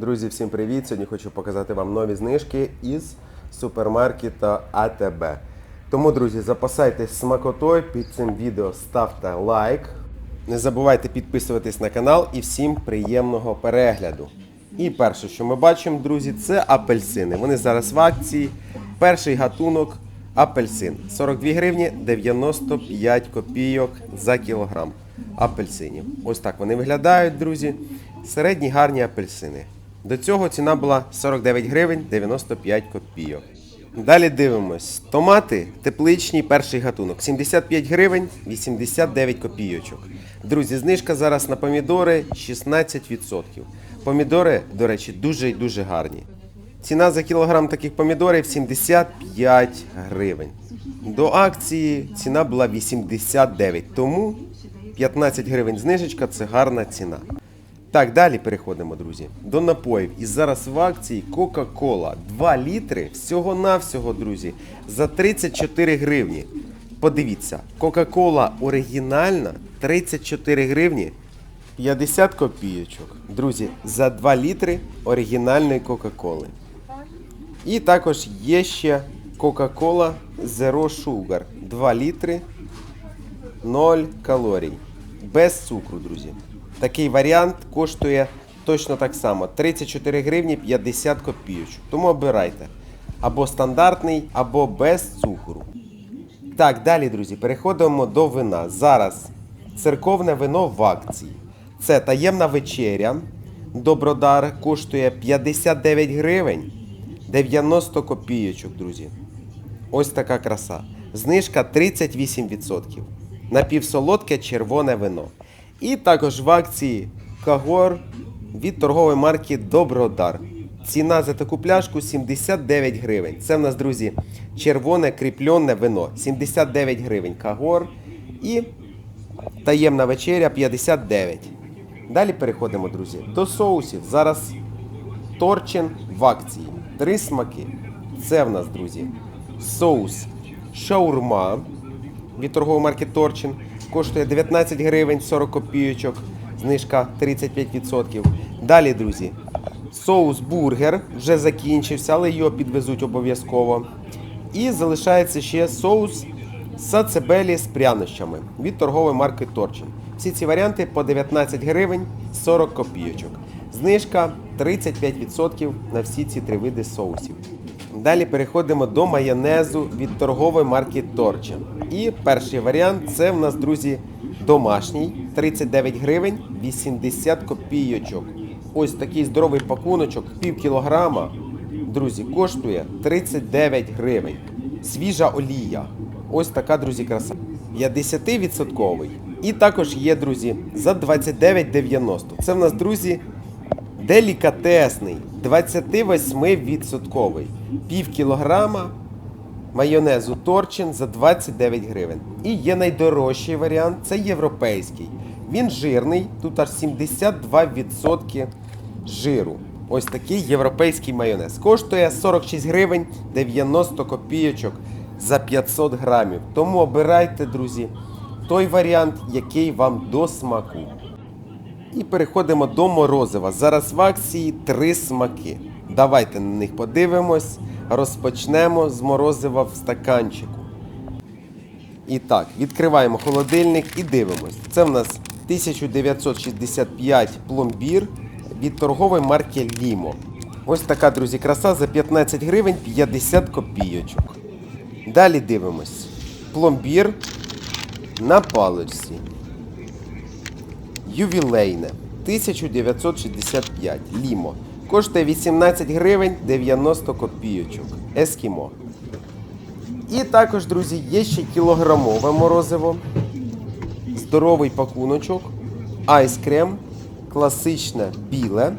Друзі, всім привіт! Сьогодні хочу показати вам нові знижки із супермаркета АТБ. Тому, друзі, запасайтесь смакотою під цим відео, ставте лайк. Не забувайте підписуватись на канал і всім приємного перегляду. І перше, що ми бачимо, друзі, це апельсини. Вони зараз в акції. Перший гатунок апельсин. 42 гривні 95 копійок за кілограм апельсинів. Ось так вони виглядають, друзі. Середні гарні апельсини. До цього ціна була 49 гривень 95 копійок. Далі дивимось. Томати тепличні, перший гатунок. 75 гривень 89 копійочок. Друзі, знижка зараз на помідори 16%. Помідори, до речі, дуже і дуже гарні. Ціна за кілограм таких помідорів 75 гривень. До акції ціна була 89, тому 15 гривень знижечка це гарна ціна. Так, далі переходимо, друзі, до напоїв. І зараз в акції Coca-Cola 2 літри всього-навсього, друзі, за 34 гривні. Подивіться, Coca-Cola оригінальна 34 гривні 50 копійочок. Друзі, за 2 літри оригінальної Кока-Коли. І також є ще Coca-Cola Zero Sugar 2 літри 0 калорій. Без цукру, друзі. Такий варіант коштує точно так само 34 гривні 50 копійочок. Тому обирайте. Або стандартний, або без цукру. Так, далі, друзі, переходимо до вина. Зараз церковне вино в акції. Це таємна вечеря. Добродар коштує 59 гривень 90 копійочок, друзі. Ось така краса. Знижка 38%. Напівсолодке червоне вино. І також в акції Кагор від торгової марки Добродар. Ціна за таку пляшку 79 гривень. Це в нас, друзі, червоне кріпленне вино. 79 гривень Кагор. І таємна вечеря 59. Далі переходимо, друзі, до соусів. Зараз Торчин в акції. Три смаки. Це в нас, друзі, соус шаурма від торгової марки Торчин. Коштує 19 гривень 40 копійочок. Знижка 35%. Далі, друзі, соус бургер вже закінчився, але його підвезуть обов'язково. І залишається ще соус сацебелі з прянощами від торгової марки Торчин. Всі ці варіанти по 19 гривень 40 копійочок. Знижка 35% на всі ці три види соусів. Далі переходимо до майонезу від торгової марки Торчин. І перший варіант це в нас, друзі, домашній 39 гривень 80 копійочок. Ось такий здоровий пакуночок, пів кілограма, друзі, коштує 39 гривень. Свіжа олія. Ось така, друзі, краса. 50%. І також є, друзі, за 29,90. Це в нас, друзі, делікатесний, 28%. Пів кілограма майонезу Торчин за 29 гривень. І є найдорожчий варіант це європейський. Він жирний, тут аж 72% жиру. Ось такий європейський майонез. Коштує 46 гривень 90 копійочок за 500 грамів. Тому обирайте, друзі, той варіант, який вам до смаку. І переходимо до морозива. Зараз в акції три смаки. Давайте на них подивимось. Розпочнемо з морозива в стаканчику. І так, відкриваємо холодильник і дивимось. Це в нас 1965 пломбір від торгової марки Лімо. Ось така, друзі, краса за 15 гривень 50 копійочок. Далі дивимось. Пломбір на паличці. Ювілейне 1965 Лімо. Коштує 18 гривень 90 копійочок. Ескімо. І також, друзі, є ще кілограмове морозиво. Здоровий пакуночок. Айскрем. Класичне біле.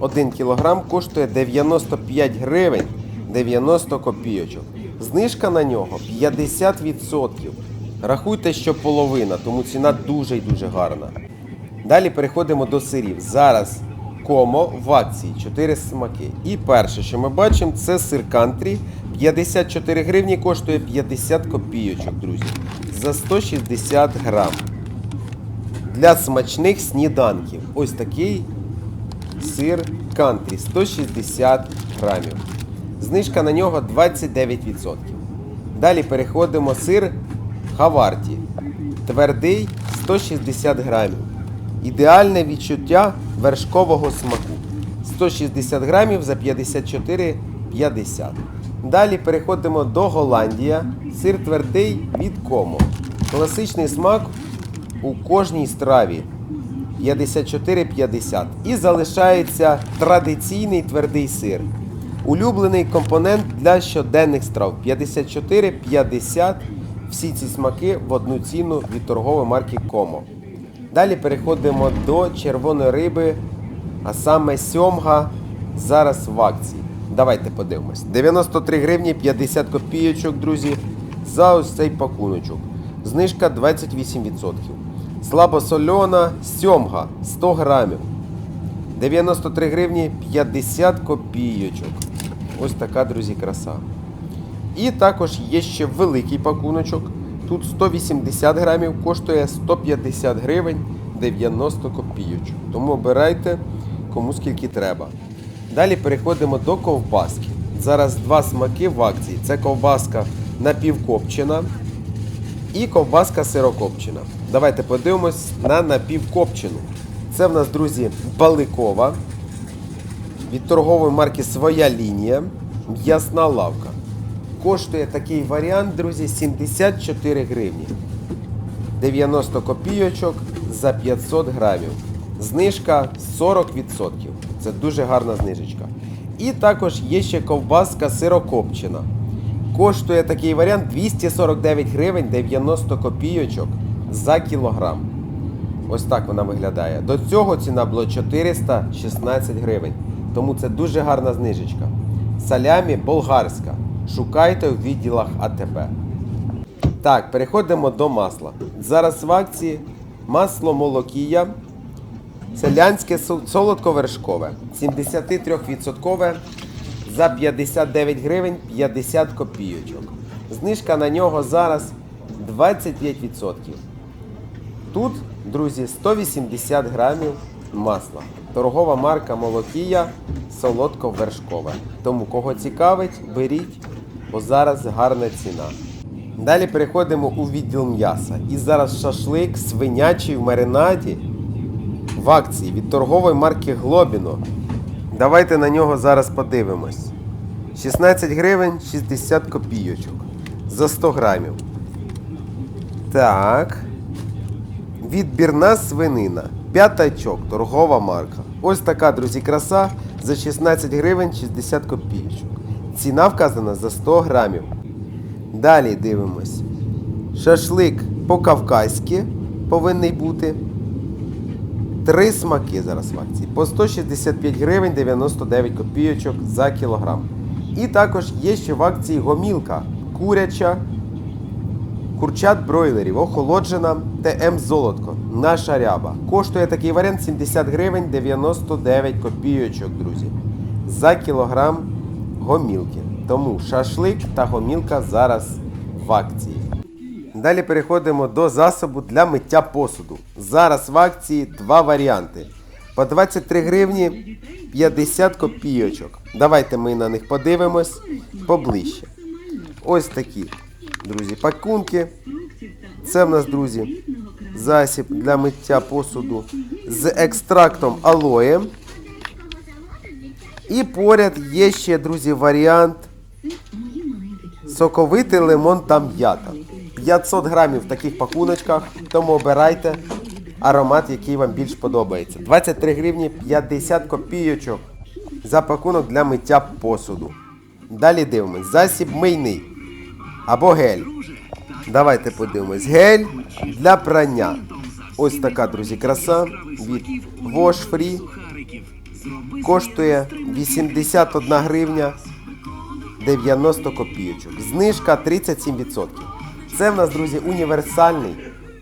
1 кілограм коштує 95 гривень 90 копійочок. Знижка на нього 50%. Рахуйте, що половина, тому ціна дуже і дуже гарна. Далі переходимо до сирів. Зараз комо в акції 4 смаки. І перше, що ми бачимо, це сир кантрі. 54 гривні коштує 50 копійочок, друзі. За 160 грам. Для смачних сніданків. Ось такий сир кантрі 160 грамів. Знижка на нього 29%. Далі переходимо сир Хаварті. Твердий 160 грамів. Ідеальне відчуття вершкового смаку. 160 грамів за 54,50. Далі переходимо до Голландія. Сир твердий від Комо. Класичний смак у кожній страві. 54,50. І залишається традиційний твердий сир. Улюблений компонент для щоденних страв 54,50. Всі ці смаки в одну ціну від торгової марки Комо. Далі переходимо до червоної риби, а саме сьомга зараз в акції. Давайте подивимось. 93 гривні 50 копійочок, друзі, за ось цей пакуночок. Знижка 28%. Слабосольона сьомга 100 грамів. 93 гривні 50 копійочок. Ось така, друзі, краса. І також є ще великий пакуночок. Тут 180 грамів, коштує 150 гривень 90 копійочок. Тому обирайте кому скільки треба. Далі переходимо до ковбаски. Зараз два смаки в акції. Це ковбаска напівкопчена і ковбаска сирокопчена. Давайте подивимось на напівкопчену. Це в нас, друзі, баликова. Від торгової марки Своя лінія. М'ясна лавка. Коштує такий варіант, друзі, 74 гривні. 90 копійочок за 500 грамів. Знижка 40%. Це дуже гарна знижечка. І також є ще ковбаска сирокопчена. Коштує такий варіант 249 гривень 90 копійочок за кілограм. Ось так вона виглядає. До цього ціна була 416 гривень. Тому це дуже гарна знижечка. Салямі болгарська. Шукайте у відділах АТБ. Так, переходимо до масла. Зараз в акції масло молокія. Селянське солодковершкове. 73% за 59 гривень 50 копійочок. Знижка на нього зараз 25%. Тут, друзі, 180 грамів масла. Торгова марка Молокія солодко-вершкове. Тому кого цікавить, беріть, бо зараз гарна ціна. Далі переходимо у відділ м'яса. І зараз шашлик свинячий в маринаді в акції від торгової марки Глобіно. Давайте на нього зараз подивимось. 16 гривень 60 копійочок за 100 грамів. Так. Відбірна свинина. П'ятачок, торгова марка. Ось така, друзі, краса за 16 гривень 60 копійочок. Ціна вказана за 100 грамів. Далі дивимось. Шашлик по-кавказьки повинний бути. Три смаки зараз в акції. По 165 гривень 99 копійочок за кілограм. І також є ще в акції гомілка куряча Курчат бройлерів, охолоджена ТМ Золотко. Наша ряба. Коштує такий варіант 70 гривень 99 копійочок, друзі. За кілограм гомілки. Тому шашлик та гомілка зараз в акції. Далі переходимо до засобу для миття посуду. Зараз в акції два варіанти. По 23 гривні 50 копійочок. Давайте ми на них подивимось поближче. Ось такі, друзі, пакунки. Це в нас, друзі, засіб для миття посуду з екстрактом алоє. І поряд є ще, друзі, варіант соковитий лимон та м'ята. 500 грамів в таких пакуночках, тому обирайте аромат, який вам більш подобається. 23 гривні 50 копійочок за пакунок для миття посуду. Далі дивимось. Засіб мийний або гель. Давайте подивимось. Гель для прання. Ось така, друзі, краса від Wash Free. Коштує 81 гривня 90 копійочок. Знижка 37%. Це в нас, друзі, універсальний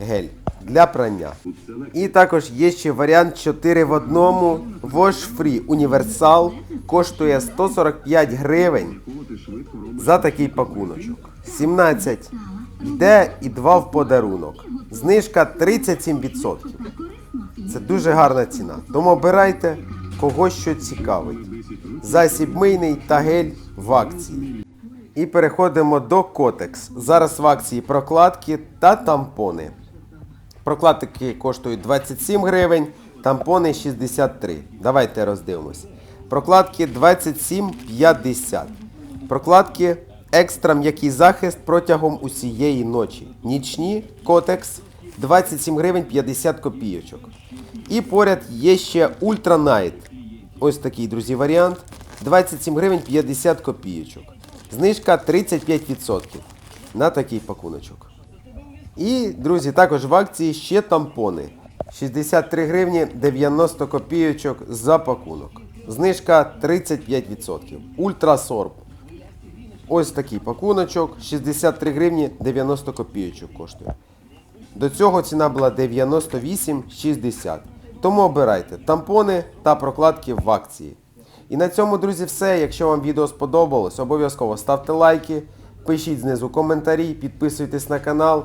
гель для прання. І також є ще варіант 4 в одному Wash Free Універсал. Коштує 145 гривень за такий пакуночок. 17 йде і 2 в подарунок. Знижка 37%. Це дуже гарна ціна. Тому обирайте, кого що цікавить. Засіб мийний та гель в акції. І переходимо до Котекс. Зараз в акції прокладки та тампони. Прокладки коштують 27 гривень, тампони 63. Давайте роздивимось. Прокладки 27,50. Прокладки екстра м'який захист протягом усієї ночі. Нічні Котекс 27 гривень 50 копійочок. І поряд є ще Ультра Найт. Ось такий, друзі, варіант. 27 гривень 50 копійочок. Знижка 35% на такий пакуночок. І, друзі, також в акції ще тампони. 63 гривні 90 копійочок за пакунок. Знижка 35%. Ультрасорб. Ось такий пакуночок. 63 гривні 90 копійочок коштує. До цього ціна була 98,60. Тому обирайте тампони та прокладки в акції. І на цьому, друзі, все. Якщо вам відео сподобалось, обов'язково ставте лайки, пишіть знизу коментарі, підписуйтесь на канал.